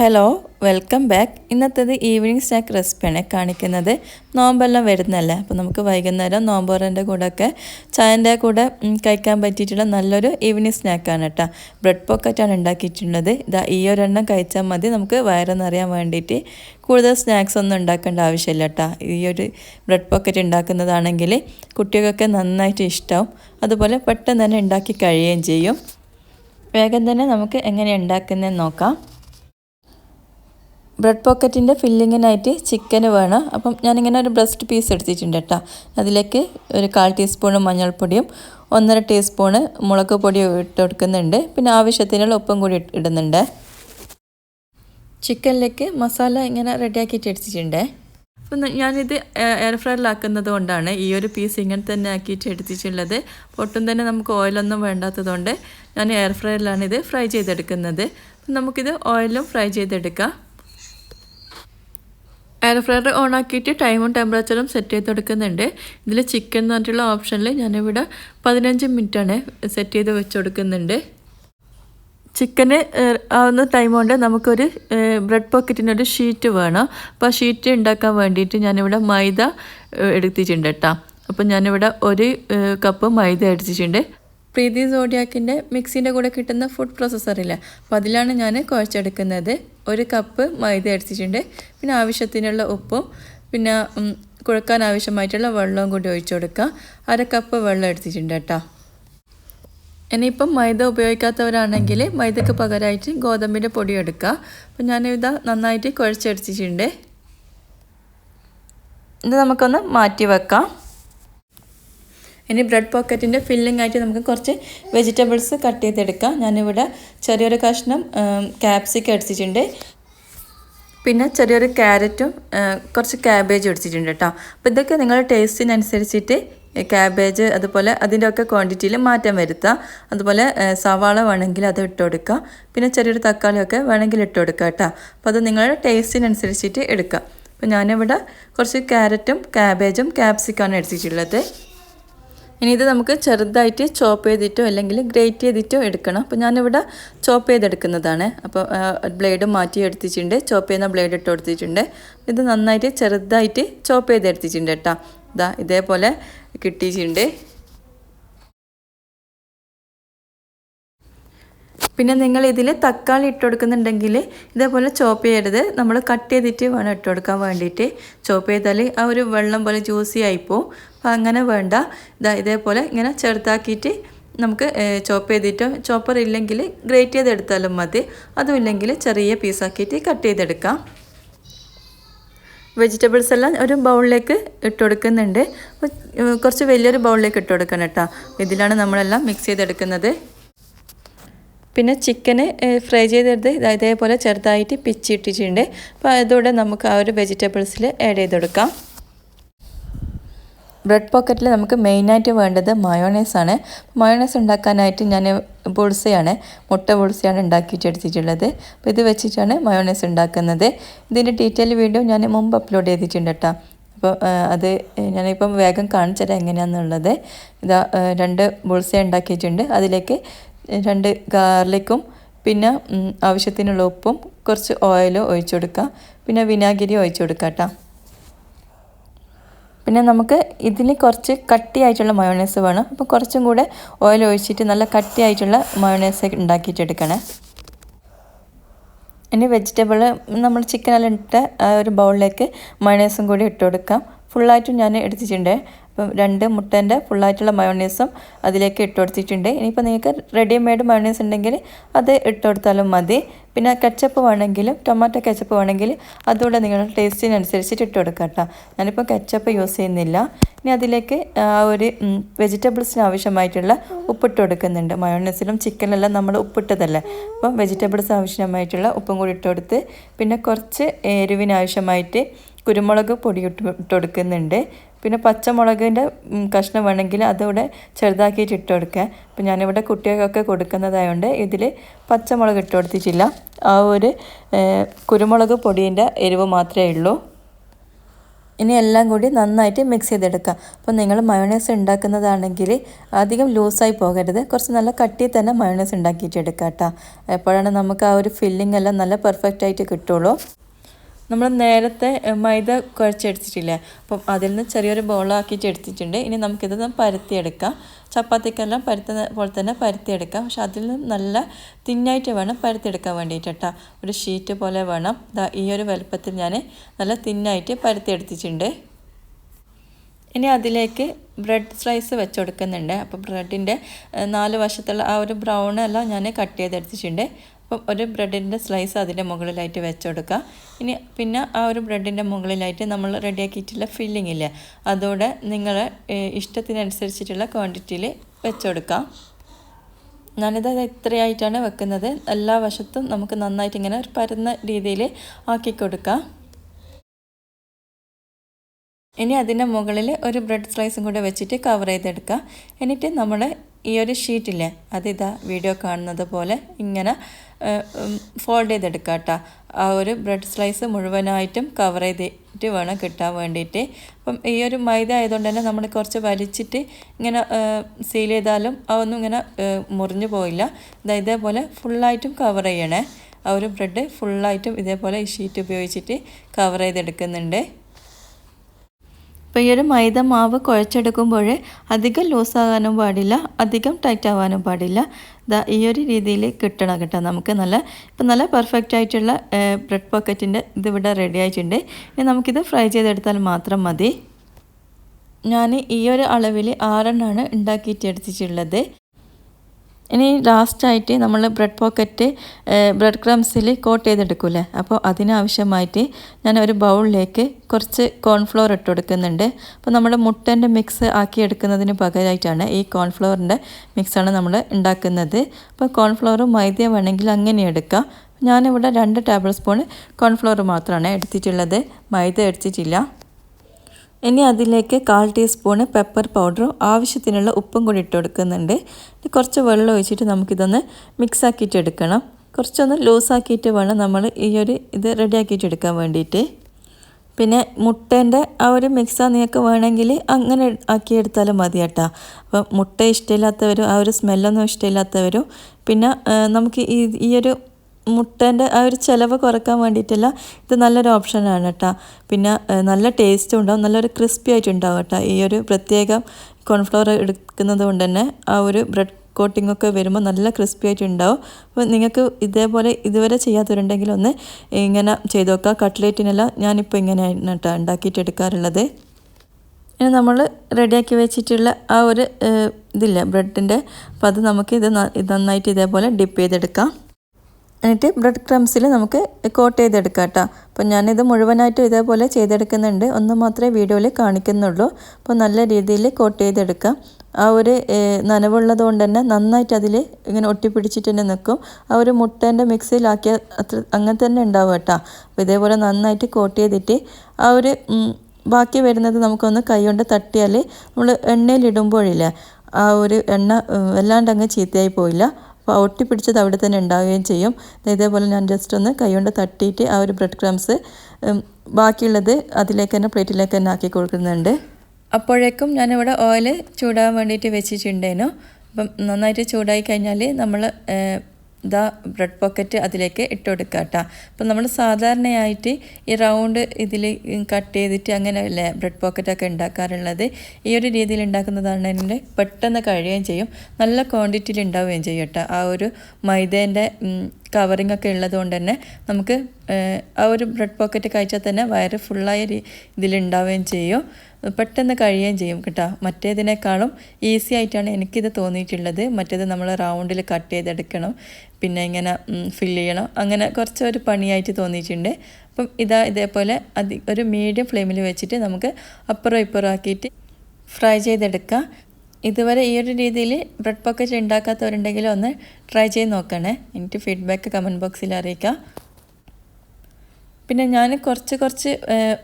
Hello welcome back. ഇന്നത്തേത് evening snack റെസിപ്പിയാണ് കാണിക്കുന്നത്. നോമ്പെല്ലാം വരുന്നല്ലേ? അപ്പോൾ നമുക്ക് വൈകുന്നേരം നോമ്പോറിന്റെ കൂടെയൊക്കെ ചായന്റെ കൂടെ കഴിക്കാൻ പറ്റിയിട്ടുള്ള നല്ലൊരു ഈവനിങ് സ്നാക്കാണ് കേട്ടോ. ബ്രെഡ് പോക്കറ്റാണ് ഉണ്ടാക്കിയിട്ടുള്ളത്. ഇതാ ഈ ഒരെണ്ണം കഴിച്ചാൽ മതി. നമുക്ക് വയറെന്നറിയാൻ വേണ്ടിയിട്ട് കൂടുതൽ സ്നാക്സ് ഒന്നും ഉണ്ടാക്കേണ്ട ആവശ്യമില്ല കേട്ടോ. ഈ ഒരു ബ്രെഡ് പോക്കറ്റ് ഉണ്ടാക്കുന്നതാണെങ്കിൽ കുട്ടികൾക്കൊക്കെ നന്നായിട്ട് ഇഷ്ടമാവും അതുപോലെ പെട്ടെന്ന് തന്നെ ഉണ്ടാക്കി കഴിയുകയും ചെയ്യും. വേഗം തന്നെ നമുക്ക് എങ്ങനെ ഉണ്ടാക്കുന്നതെന്ന് നോക്കാം. ബ്രെഡ് പോക്കറ്റിന്റെ ഫില്ലിങ്ങിനായിട്ട് ചിക്കന് വേണം. അപ്പം ഞാനിങ്ങനെ ഒരു ബ്രസ്റ്റ് പീസ് എടുത്തിട്ടുണ്ട് കേട്ടോ. അതിലേക്ക് ഒരു കാൽ ടീസ്പൂൺ മഞ്ഞൾപ്പൊടിയും ഒന്നര ടീസ്പൂണ് മുളക് പൊടിയും ഇട്ട് കൊടുക്കുന്നുണ്ട്. പിന്നെ ആവശ്യത്തിനുള്ള ഉപ്പും കൂടി ഇടുന്നുണ്ട്. ചിക്കനിലേക്ക് മസാല ഇങ്ങനെ റെഡിയാക്കിയിട്ട് എടുത്തിട്ടുണ്ട്. അപ്പം ഞാനിത് എയർ ഫ്രയറിലാക്കുന്നത് കൊണ്ടാണ് ഈ ഒരു പീസ് ഇങ്ങനെ തന്നെ ആക്കിയിട്ട് എടുത്തിട്ടുള്ളത്. ഒട്ടും തന്നെ നമുക്ക് ഓയിലൊന്നും വേണ്ടാത്തതുകൊണ്ട് ഞാൻ എയർ ഫ്രയറിലാണ് ഇത് ഫ്രൈ ചെയ്തെടുക്കുന്നത്. നമുക്കിത് ഓയിലും ഫ്രൈ ചെയ്തെടുക്കാം. എയർ ഫ്രയർ ഓൺ ആക്കിയിട്ട് ടൈമും ടെമ്പറേച്ചറും സെറ്റ് ചെയ്ത് കൊടുക്കുന്നുണ്ട്. ഇതിൽ ചിക്കൻ എന്ന് പറഞ്ഞിട്ടുള്ള ഓപ്ഷനിൽ ഞാനിവിടെ പതിനഞ്ച് മിനിറ്റാണ് സെറ്റ് ചെയ്ത് വെച്ച് കൊടുക്കുന്നുണ്ട്. ചിക്കന് ആവുന്ന ടൈം കൊണ്ട് നമുക്കൊരു ബ്രെഡ് പോക്കറ്റിനൊരു ഷീറ്റ് വേണം. അപ്പോൾ ആ ഷീറ്റ് ഉണ്ടാക്കാൻ വേണ്ടിയിട്ട് ഞാനിവിടെ മൈദ എടുത്തിട്ടുണ്ട് കേട്ടോ അപ്പോൾ ഞാനിവിടെ ഒരു കപ്പ് മൈദ എടുത്തിട്ടുണ്ട്. പ്രീതി സോഡിയാക്കിന്റെ മിക്സിന്റെ കൂടെ കിട്ടുന്ന ഫുഡ് പ്രോസസ്സറില്ല അപ്പോൾ അതിലാണ് ഞാൻ കുഴച്ചെടുക്കുന്നത്. ഒരു കപ്പ് മൈദ അടിച്ചിട്ടുണ്ട് പിന്നെ ആവശ്യത്തിനുള്ള ഉപ്പും പിന്നെ കുഴക്കാൻ ആവശ്യമായിട്ടുള്ള വെള്ളവും കൂടി ഒഴിച്ചു കൊടുക്കുക. അര കപ്പ് വെള്ളം എടുത്തിട്ടുണ്ട് കേട്ടോ. ഇനിയിപ്പം മൈദ ഉപയോഗിക്കാത്തവരാണെങ്കിൽ മൈദക്ക് പകരമായിട്ട് ഗോതമ്പിന്റെ പൊടി എടുക്കുക. അപ്പം ഞാനിത് നന്നായിട്ട് കുഴച്ചെടുത്തിട്ടുണ്ട്. ഇത് നമുക്കൊന്ന് മാറ്റി വെക്കാം. ഇനി ബ്രെഡ് പോക്കറ്റിന്റെ ഫില്ലിംഗ് ആയിട്ട് നമുക്ക് കുറച്ച് വെജിറ്റബിൾസ് കട്ട് ചെയ്തെടുക്കാം. ഞാനിവിടെ ചെറിയൊരു കഷ്ണം ക്യാപ്സിക്കം അടിച്ചിട്ടുണ്ട് പിന്നെ ചെറിയൊരു ക്യാരറ്റും കുറച്ച് ക്യാബേജും അടിച്ചിട്ടുണ്ട് കേട്ടോ. അപ്പോൾ ഇതൊക്കെ നിങ്ങളുടെ ടേസ്റ്റിനനുസരിച്ചിട്ട് ക്യാബേജ് അതുപോലെ അതിന്റെ ഒക്കെ ക്വാണ്ടിറ്റിയിൽ മാറ്റം വരുത്താം. അതുപോലെ സവാള വേണമെങ്കിൽ അത് ഇട്ട് കൊടുക്കുക പിന്നെ ചെറിയൊരു തക്കാളിയൊക്കെ വേണമെങ്കിൽ ഇട്ട് കൊടുക്കുക കേട്ടോ. അപ്പോൾ അത് നിങ്ങളുടെ ടേസ്റ്റിനനുസരിച്ചിട്ട് എടുക്കാം. അപ്പോൾ ഞാനിവിടെ കുറച്ച് ക്യാരറ്റും ക്യാബേജും ക്യാപ്സിക്കാണ് എടുത്തിട്ടുള്ളത്. ഇനി ഇത് നമുക്ക് ചെറുതായിട്ട് ചോപ്പ് ചെയ്തിട്ടോ അല്ലെങ്കിൽ ഗ്രേറ്റ് ചെയ്തിട്ടോ എടുക്കണം. അപ്പോൾ ഞാനിവിടെ ചോപ്പ് ചെയ്തെടുക്കുന്നതാണ്. അപ്പോൾ ബ്ലേഡ് മാറ്റി എടുത്തിട്ടുണ്ട്. ചോപ്പ് ചെയ്യുന്ന ബ്ലേഡ് ഇട്ട് കൊടുത്തിട്ടുണ്ട്. ഇത് നന്നായിട്ട് ചെറുതായിട്ട് ചോപ്പ് ചെയ്തെടുത്തിട്ടുണ്ട് കേട്ടോ. ഇതാ ഇതേപോലെ കിട്ടിയിട്ടുണ്ട്. പിന്നെ നിങ്ങൾ ഇതിൽ തക്കാളി ഇട്ട് കൊടുക്കുന്നുണ്ടെങ്കിൽ ഇതേപോലെ ചോപ്പ് ചെയ്യരുത്. നമ്മൾ കട്ട് ചെയ്തിട്ട് വേണം ഇട്ട് കൊടുക്കാൻ വേണ്ടിയിട്ട്. ചോപ്പ് ചെയ്താൽ ആ ഒരു വെള്ളം പോലെ ജ്യൂസി ആയിപ്പോവും അങ്ങനെ വേണ്ട. ഇതാ ഇതേപോലെ ഇങ്ങനെ ചെറുതാക്കിയിട്ട് നമുക്ക് ചോപ്പ് ചെയ്തിട്ട് ചോപ്പർ ഇല്ലെങ്കിൽ ഗ്രേറ്റ് ചെയ്തെടുത്താലും മതി. അതും ഇല്ലെങ്കിൽ ചെറിയ പീസാക്കിയിട്ട് കട്ട് ചെയ്തെടുക്കാം. വെജിറ്റബിൾസ് എല്ലാം ഒരു ബൗളിലേക്ക് ഇട്ട് കൊടുക്കുന്നുണ്ട്. കുറച്ച് വലിയൊരു ബൗളിലേക്ക് ഇട്ട് കൊടുക്കണം കേട്ടോ. ഇതിലാണ് നമ്മളെല്ലാം മിക്സ് ചെയ്തെടുക്കുന്നത്. പിന്നെ ചിക്കന് ഫ്രൈ ചെയ്തെടുത്ത് ഇതാ ഇതേപോലെ ചെറുതായിട്ട് പിച്ചിട്ടിട്ടുണ്ട്. അപ്പോൾ അതോടെ നമുക്ക് ആ ഒരു വെജിറ്റബിൾസിൽ ആഡ് ചെയ്ത് കൊടുക്കാം ബ്രെഡ് പോക്കറ്റിൽ നമുക്ക് മെയിനായിട്ട് വേണ്ടത് മയോണൈസ് ആണ്. മയോണൈസ് ഉണ്ടാക്കാനായിട്ട് ഞാൻ ബോൾസയാണ് മുട്ട ബുൾസയാണ് ഉണ്ടാക്കിയിട്ട് എടുത്തിട്ടുള്ളത് അപ്പോൾ ഇത് വെച്ചിട്ടാണ് മയോണൈസ് ഉണ്ടാക്കുന്നത്. ഇതിന്റെ ഡീറ്റെയിൽ വീഡിയോ ഞാൻ മുമ്പ് അപ്ലോഡ് ചെയ്തിട്ടുണ്ട് കേട്ടോ അപ്പോൾ അത് ഞാനിപ്പം വേഗം കാണിച്ചു എങ്ങനെയാണെന്നുള്ളത് ഇതാ രണ്ട് ബുൾസ ഉണ്ടാക്കിയിട്ടുണ്ട്. അതിലേക്ക് രണ്ട് ഗാർലിക്കും പിന്നെ ആവശ്യത്തിനുള്ള ഉപ്പും കുറച്ച് ഓയിലും ഒഴിച്ചു കൊടുക്കുക പിന്നെ വിനാഗിരി ഒഴിച്ചു കൊടുക്കാം കേട്ടോ പിന്നെ നമുക്ക് ഇതിന് കുറച്ച് കട്ടിയായിട്ടുള്ള മയോണൈസ് വേണം. അപ്പോൾ കുറച്ചും കൂടെ ഓയിൽ ഒഴിച്ചിട്ട് നല്ല കട്ടിയായിട്ടുള്ള മയോണൈസ് ഉണ്ടാക്കിയിട്ടെടുക്കണേ. ഇനി വെജിറ്റബിൾ നമ്മൾ ചിക്കനെല്ലാം ഇട്ട ഒരു ബൗളിലേക്ക് മയോണൈസും കൂടി ഇട്ട് കൊടുക്കാം ഫുള്ളായിട്ടും ഞാൻ എടുത്തിട്ടുണ്ട്. അപ്പം രണ്ട് മുട്ടേന്റെ ഫുള്ളായിട്ടുള്ള മയോണൈസും അതിലേക്ക് ഇട്ട് കൊടുത്തിട്ടുണ്ട്. ഇനിയിപ്പോൾ നിങ്ങൾക്ക് റെഡിമെയ്ഡ് മയോണൈസ് ഉണ്ടെങ്കിൽ അത് ഇട്ട് കൊടുത്താലും മതി. പിന്നെ കെച്ചപ്പ് വേണമെങ്കിലും ടൊമാറ്റോ കെച്ചപ്പ് വേണമെങ്കിൽ അതുകൂടെ നിങ്ങളുടെ ടേസ്റ്റിനനുസരിച്ചിട്ട് ഇട്ട് കൊടുക്കാം കേട്ടോ. ഞാനിപ്പോൾ കെച്ചപ്പ് യൂസ് ചെയ്യുന്നില്ല. ഇനി അതിലേക്ക് ആ ഒരു വെജിറ്റബിൾസിന് ആവശ്യമായിട്ടുള്ള ഉപ്പിട്ട് കൊടുക്കുന്നുണ്ട്. മയോണൈസിലും ചിക്കനിലെല്ലാം നമ്മൾ ഉപ്പിട്ടതല്ലേ? അപ്പം വെജിറ്റബിൾസ് ആവശ്യമായിട്ടുള്ള ഉപ്പും കൂടി ഇട്ട് കൊടുത്ത് പിന്നെ കുറച്ച് എരിവിന് ആവശ്യമായിട്ട് കുരുമുളക് പൊടി ഇട്ട് കൊടുക്കുന്നുണ്ട്. പിന്നെ പച്ചമുളകിന്റെ കഷ്ണം വേണമെങ്കിൽ അതിവിടെ ചെറുതാക്കിയിട്ട് ഇട്ട് കൊടുക്കുക. അപ്പം ഞാനിവിടെ കുട്ടികൾക്കൊക്കെ കൊടുക്കുന്നതായതുകൊണ്ട് ഇതിൽ പച്ചമുളക് ഇട്ട് കൊടുത്തിട്ടില്ല. ആ ഒരു കുരുമുളക് പൊടീന്റെ എരിവ് മാത്രമേ ഉള്ളൂ. ഇനി എല്ലാം കൂടി നന്നായിട്ട് മിക്സ് ചെയ്തെടുക്കുക അപ്പോൾ നിങ്ങൾ മയോണൈസ് ഉണ്ടാക്കുന്നതാണെങ്കിൽ അധികം ലൂസായി പോകരുത്. കുറച്ച് നല്ല കട്ടി തന്നെ മയോണൈസ് ഉണ്ടാക്കിയിട്ട് എടുക്കുക കേട്ടോ. എപ്പോഴാണ് നമുക്ക് ആ ഒരു ഫില്ലിംഗ് എല്ലാം നല്ല പെർഫെക്റ്റ് ആയിട്ട് കിട്ടുള്ളൂ. നമ്മൾ നേരത്തെ മൈദ കുഴച്ചെടുത്തിട്ടില്ലേ? അപ്പം അതിൽ നിന്ന് ചെറിയൊരു ബോളാക്കിയിട്ട് എടുത്തിട്ടുണ്ട്. ഇനി നമുക്കിത് പരത്തിയെടുക്കാം. ചപ്പാത്തിക്കെല്ലാം പരത്തുന്ന പോലെ തന്നെ പരത്തിയെടുക്കാം. പക്ഷെ അതിൽ നിന്ന് നല്ല തിന്നായിട്ട് വേണം പരത്തിയെടുക്കാൻ വേണ്ടിയിട്ട്. കേട്ടോ ഒരു ഷീറ്റ് പോലെ വേണം. ഈ ഒരു വലുപ്പത്തിൽ ഞാൻ നല്ല തിന്നായിട്ട് പരത്തിയെടുത്തിട്ടുണ്ട്. ഇനി അതിലേക്ക് ബ്രെഡ് സ്ലൈസ് വെച്ച് കൊടുക്കുന്നുണ്ട് അപ്പോൾ ബ്രെഡിന്റെ നാല് വശത്തുള്ള ആ ഒരു ബ്രൗൺ എല്ലാം ഞാൻ കട്ട് ചെയ്തെടുത്തിട്ടുണ്ട് അപ്പം ഒരു ബ്രെഡിന്റെ സ്ലൈസ് അതിന്റെ മുകളിലായിട്ട് വെച്ച് കൊടുക്കുക ഇനി പിന്നെ ആ ഒരു ബ്രെഡിന്റെ മുകളിലായിട്ട് നമ്മൾ റെഡിയാക്കിയിട്ടുള്ള ഫില്ലിംഗ് ഇല്ലേ അതോടെ നിങ്ങൾ ഇഷ്ടത്തിനനുസരിച്ചിട്ടുള്ള ക്വാണ്ടിറ്റിയിൽ വെച്ച് കൊടുക്കാം ഞാനിത് ഇത്രയായിട്ടാണ് വെക്കുന്നത്. എല്ലാ വശത്തും നമുക്ക് നന്നായിട്ട് ഇങ്ങനെ ഒരു പരന്ന രീതിയിൽ ആക്കി കൊടുക്കാം ഇനി അതിന്റെ മുകളിൽ ഒരു ബ്രെഡ് സ്ലൈസും കൂടെ വെച്ചിട്ട് കവർ ചെയ്തെടുക്കുക. എന്നിട്ട് നമ്മൾ ഈ ഒരു ഷീറ്റില്ലേ അതിതാ വീഡിയോ കാണുന്നത് പോലെ ഇങ്ങനെ ഫോൾഡ് ചെയ്തെടുക്കുക കേട്ടോ. ആ ഒരു ബ്രെഡ് സ്ലൈസ് മുഴുവനായിട്ടും കവർ ചെയ്തിട്ട് വേണം കിട്ടാൻ വേണ്ടിയിട്ട്. അപ്പം ഈ ഒരു മൈദ ആയതുകൊണ്ട് തന്നെ നമ്മൾ കുറച്ച് വലിച്ചിട്ട് ഇങ്ങനെ സീൽ ചെയ്താലും അതൊന്നും ഇങ്ങനെ മുറിഞ്ഞു പോയില്ല. ഇതാ ഇതേപോലെ ഫുള്ളായിട്ടും കവർ ചെയ്യണേ. ആ ഒരു ബ്രെഡ് ഫുള്ളായിട്ടും ഇതേപോലെ ഈ ഷീറ്റ് ഉപയോഗിച്ചിട്ട് കവർ ചെയ്തെടുക്കുന്നുണ്ട്. ഇപ്പോൾ ഈ ഒരു മൈദ മാവ് കുഴച്ചെടുക്കുമ്പോൾ അധികം ലൂസാകാനും പാടില്ല അധികം ടൈറ്റ് ആവാനും പാടില്ല. ഇതാ ഈ ഒരു രീതിയിൽ കിട്ടണം കേട്ടോ നമുക്ക് നല്ല ഇപ്പം നല്ല പെർഫെക്റ്റ് ആയിട്ടുള്ള ബ്രെഡ് പോക്കറ്റിന്റെ ഇതിവിടെ റെഡി ആയിട്ടുണ്ട്. ഇനി നമുക്കിത് ഫ്രൈ ചെയ്തെടുത്താൽ മാത്രം മതി. ഞാൻ ഈ ഒരു അളവിൽ ആറെണ്ണമാണ് ഉണ്ടാക്കിയിട്ട് എടുത്തിട്ടുള്ളത്. ഇനി ലാസ്റ്റായിട്ട് നമ്മൾ ബ്രെഡ് പോക്കറ്റ് ബ്രെഡ് ക്രംസിൽ കോട്ട് ചെയ്തെടുക്കൂലേ അപ്പോൾ അതിനാവശ്യമായിട്ട് ഞാൻ ഒരു ബൗളിലേക്ക് കുറച്ച് കോൺഫ്ലോർ ഇട്ട് കൊടുക്കുന്നുണ്ട്. അപ്പോൾ നമ്മൾ മുട്ടന്റെ മിക്സ് ആക്കി എടുക്കുന്നതിന് പകരമായിട്ടാണ് ഈ കോൺഫ്ലോറിന്റെ മിക്സാണ് നമ്മൾ ഉണ്ടാക്കുന്നത്. അപ്പോൾ കോൺഫ്ലോറും മൈദ വേണമെങ്കിൽ അങ്ങനെ എടുക്കാം. ഞാനിവിടെ രണ്ട് ടേബിൾ സ്പൂൺ കോൺഫ്ലോർ മാത്രമാണ് എടുത്തിട്ടുള്ളത്. മൈദ എടുത്തിട്ടില്ല. ഇനി അതിലേക്ക് കാൽ ടീസ്പൂണ് പെപ്പർ പൗഡറും ആവശ്യത്തിനുള്ള ഉപ്പും കൂടി ഇട്ട് കൊടുക്കുന്നുണ്ട്. കുറച്ച് വെള്ളം ഒഴിച്ചിട്ട് നമുക്കിതൊന്ന് മിക്സ് ആക്കിയിട്ട് എടുക്കണം കുറച്ചൊന്ന് ലൂസാക്കിയിട്ട് വേണം നമ്മൾ ഈ ഒരു ഇത് റെഡിയാക്കിയിട്ട് എടുക്കാൻ വേണ്ടിയിട്ട്. പിന്നെ മുട്ടേന്റെ ആ ഒരു മിക്സാ നിങ്ങൾക്ക് വേണമെങ്കിൽ അങ്ങനെ ആക്കിയെടുത്താലും മതി കേട്ടോ. അപ്പം മുട്ട ഇഷ്ടമില്ലാത്തവരും ആ ഒരു സ്മെല്ലൊന്നും ഇഷ്ടമില്ലാത്തവരും പിന്നെ നമുക്ക് ഈ ഈ ഒരു മുട്ടേന്റെ ആ ഒരു ചിലവ് കുറയ്ക്കാൻ വേണ്ടിയിട്ടല്ല ഇത് നല്ലൊരു ഓപ്ഷനാണ് കേട്ടോ. പിന്നെ നല്ല ടേസ്റ്റും ഉണ്ടാവും നല്ലൊരു ക്രിസ്പി ആയിട്ടുണ്ടാവും കേട്ടോ. ഈ ഒരു പ്രത്യേകം കോൺഫ്ലവർ എടുക്കുന്നത് കൊണ്ട് തന്നെ ആ ഒരു ബ്രെഡ് കോട്ടിംഗ് ഒക്കെ വരുമ്പോൾ നല്ല ക്രിസ്പി ആയിട്ടുണ്ടാവും. അപ്പോൾ നിങ്ങൾക്ക് ഇതേപോലെ ഇതുവരെ ചെയ്യാത്തവരുണ്ടെങ്കിൽ ഒന്ന് ഇങ്ങനെ ചെയ്ത് നോക്കുക. കട്ട്ലേറ്റിനെല്ലാം ഞാനിപ്പോൾ ഇങ്ങനെയാണ് കേട്ടോ ഉണ്ടാക്കിയിട്ട് എടുക്കാറുള്ളത്. ഇനി നമ്മൾ റെഡിയാക്കി വെച്ചിട്ടുള്ള ആ ഒരു ഇതില്ല ബ്രെഡിന്റെ? അപ്പോൾ അത് നമുക്ക് ഇത് നന്നായിട്ട് ഇതേപോലെ ഡിപ്പ് ചെയ്തെടുക്കാം. എന്നിട്ട് ബ്രെഡ് ക്രംസിൽ നമുക്ക് കോട്ട് ചെയ്തെടുക്കാം കേട്ടോ. അപ്പോൾ ഞാനിത് മുഴുവനായിട്ടും ഇതേപോലെ ചെയ്തെടുക്കുന്നുണ്ട്. ഒന്ന് മാത്രമേ വീഡിയോയിൽ കാണിക്കുന്നുള്ളൂ. അപ്പോൾ നല്ല രീതിയിൽ കോട്ട് ചെയ്തെടുക്കാം. ആ ഒരു നനവുള്ളത് കൊണ്ട് തന്നെ നന്നായിട്ട് അതിൽ ഇങ്ങനെ ഒട്ടിപ്പിടിച്ചിട്ട് തന്നെ നിൽക്കും. ആ ഒരു മുട്ടേന്റെ മിക്സിയിലാക്കിയ അത്ര അങ്ങനെ തന്നെ ഉണ്ടാവും കേട്ടോ. അപ്പോൾ ഇതേപോലെ നന്നായിട്ട് കോട്ട് ചെയ്തിട്ട് ആ ഒരു ബാക്കി വരുന്നത് നമുക്കൊന്ന് കൈ കൊണ്ട് തട്ടിയാൽ നമ്മൾ എണ്ണയിലിടുമ്പോഴില്ല ആ ഒരു എണ്ണ വല്ലാണ്ട് അങ്ങ് ചീത്തയായി പോയില്ല ഒട്ടിപ്പിടിച്ചത് അവിടെ തന്നെ ഉണ്ടാവുകയും ചെയ്യും. ഇതേപോലെ ഞാൻ ജസ്റ്റ് ഒന്ന് കൈകൊണ്ട് തട്ടിയിട്ട് ആ ഒരു ബ്രെഡ് ക്രംസ് ബാക്കിയുള്ളത് അതിലേക്ക് തന്നെ പ്ലേറ്റിലേക്ക് തന്നെ ആക്കി കൊടുക്കുന്നുണ്ട്. അപ്പോഴേക്കും ഞാനിവിടെ ഓയിൽ ചൂടാൻ വേണ്ടിയിട്ട് വെച്ചിട്ടുണ്ടേനു അപ്പം നന്നായിട്ട് ചൂടായി കഴിഞ്ഞാൽ നമ്മൾ ഇതാ ബ്രെഡ് പോക്കറ്റ് അതിലേക്ക് ഇട്ട് കൊടുക്കുക കേട്ടോ അപ്പം നമ്മൾ സാധാരണയായിട്ട് ഈ റൗണ്ട് ഇതിൽ കട്ട് ചെയ്തിട്ട് അങ്ങനെയല്ലേ ബ്രെഡ് പോക്കറ്റൊക്കെ ഉണ്ടാക്കാറുള്ളത്? ഈ ഒരു രീതിയിൽ ഉണ്ടാക്കുന്നതാണ് എന്റെ പെട്ടെന്ന് കഴിയുകയും ചെയ്യും. നല്ല ക്വാണ്ടിറ്റിയിൽ ഉണ്ടാവുകയും ചെയ്യും കേട്ടോ. ആ ഒരു മൈദേന്റെ കവറിങ് ഒക്കെ ഉള്ളത് കൊണ്ട് തന്നെ നമുക്ക് ആ ഒരു ബ്രെഡ് പോക്കറ്റ് കഴിച്ചാൽ തന്നെ വയറ് ഫുള്ളായ ഇതിലുണ്ടാവുകയും ചെയ്യും. പെട്ടെന്ന് കഴിയുകയും ചെയ്യും കേട്ടോ. മറ്റേതിനേക്കാളും ഈസി ആയിട്ടാണ് എനിക്കിത് തോന്നിയിട്ടുള്ളത്. മറ്റേത് നമ്മൾ റൗണ്ടിൽ കട്ട് ചെയ്തെടുക്കണം. പിന്നെ ഇങ്ങനെ ഫിൽ ചെയ്യണം. അങ്ങനെ കുറച്ചൊരു പണിയായിട്ട് തോന്നിയിട്ടുണ്ട്. അപ്പം ഇതാ ഇതേപോലെ അതി ഒരു മീഡിയം ഫ്ലെയിമിൽ വെച്ചിട്ട് നമുക്ക് അപ്പുറം ഇപ്പുറം ആക്കിയിട്ട് ഫ്രൈ ചെയ്തെടുക്കാം. ഇതുവരെ ഈ ഒരു രീതിയിൽ ബ്രെഡ് പോക്കറ്റ് ഉണ്ടാക്കാത്തവരുണ്ടെങ്കിൽ ഒന്ന് ട്രൈ ചെയ്ത് നോക്കണേ. എനിക്ക് ഫീഡ്ബാക്ക് കമന്റ് ബോക്സിൽ അറിയിക്കാം. പിന്നെ ഞാൻ കുറച്ച് കുറച്ച്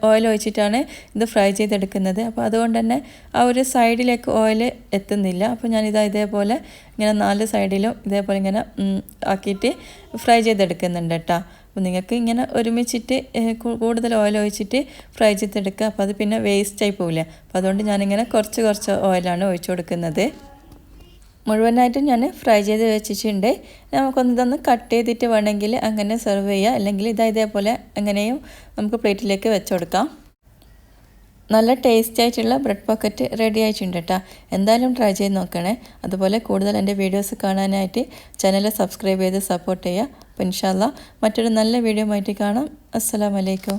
ഓയിൽ ഒഴിച്ചിട്ടാണ് ഇത് ഫ്രൈ ചെയ്തെടുക്കുന്നത്. അപ്പോൾ അതുകൊണ്ട് തന്നെ ആ ഒരു സൈഡിലേക്ക് ഓയിൽ എത്തുന്നില്ല. അപ്പോൾ ഞാനിത് ഇതേപോലെ ഇങ്ങനെ നാല് സൈഡിലും ഇതേപോലെ ഇങ്ങനെ ആക്കിയിട്ട് ഫ്രൈ ചെയ്തെടുക്കുന്നുണ്ട് കേട്ടോ. അപ്പോൾ നിങ്ങൾക്ക് ഇങ്ങനെ ഒരുമിച്ചിട്ട് കൂടുതൽ ഓയിൽ ഒഴിച്ചിട്ട് ഫ്രൈ ചെയ്തെടുക്കുക. അപ്പോൾ അത് പിന്നെ വേസ്റ്റായി പോവില്ല. അപ്പോൾ അതുകൊണ്ട് ഞാനിങ്ങനെ കുറച്ച് കുറച്ച് ഓയിലാണ് ഒഴിച്ചു കൊടുക്കുന്നത്. മുഴുവനായിട്ടും ഞാൻ ഫ്രൈ ചെയ്ത് വെച്ചിട്ടുണ്ട്. നമുക്കൊന്ന് ഇതൊന്ന് കട്ട് ചെയ്തിട്ട് വേണമെങ്കിൽ അങ്ങനെ സെർവ് ചെയ്യുക അല്ലെങ്കിൽ ഇതാ ഇതേപോലെ അങ്ങനെയും നമുക്ക് പ്ലേറ്റിലേക്ക് വെച്ചു കൊടുക്കാം. നല്ല ടേസ്റ്റ് ആയിട്ടുള്ള ബ്രെഡ് പോക്കറ്റ് റെഡി ആയിട്ടുണ്ട് കേട്ടോ എന്തായാലും ട്രൈ ചെയ്ത് നോക്കണേ. അതുപോലെ കൂടുതൽ എന്റെ വീഡിയോസ് കാണാനായിട്ട് ചാനൽ സബ്സ്ക്രൈബ് ചെയ്ത് സപ്പോർട്ട് ചെയ്യുക. അപ്പോൾ ഇൻഷാല്ല മറ്റൊരു നല്ല വീഡിയോ ആയിട്ട് കാണാം. അസ്സലാമലൈക്കും